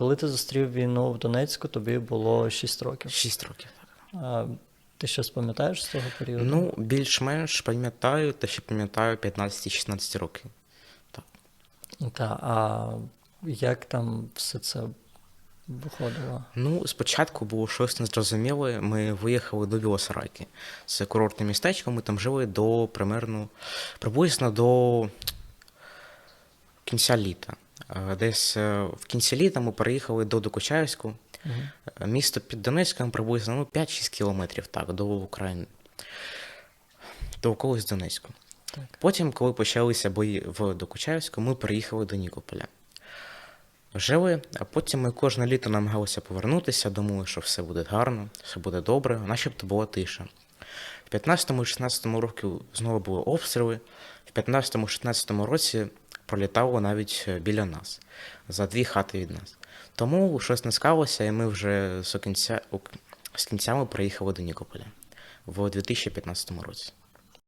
Коли ти зустрів війну в Донецьку, тобі було 6 років. Шість років. Так. А, ти щось пам'ятаєш з того періоду? Ну, більш-менш пам'ятаю, та ще пам'ятаю 15-16 років. Так. Та, а як там все це виходило? Ну, спочатку було щось незрозуміле. Ми виїхали до Білосарайки. Це курортне містечко, ми там жили до примерно приблизно до кінця літа. Десь е, в кінці літа ми переїхали до Докучаївську. Мгм. Е, Місто під Донецьком приблизно ну, 5-6 кілометрів так, до України. До околиць Донецьку. Так. Потім, коли почалися бої в Докучаївську, ми переїхали до Нікополя. Жили, а потім ми кожне літо намагалися повернутися, думали, що все буде гарно, все буде добре, начебто була тиша. В 15-16 році знову були обстріли, в 15-16 році пролітало навіть е, біля нас, за дві хати від нас. Тому щось не скалося, і ми вже з кінця, з кінцями приїхали до Нікополя в 2015 році.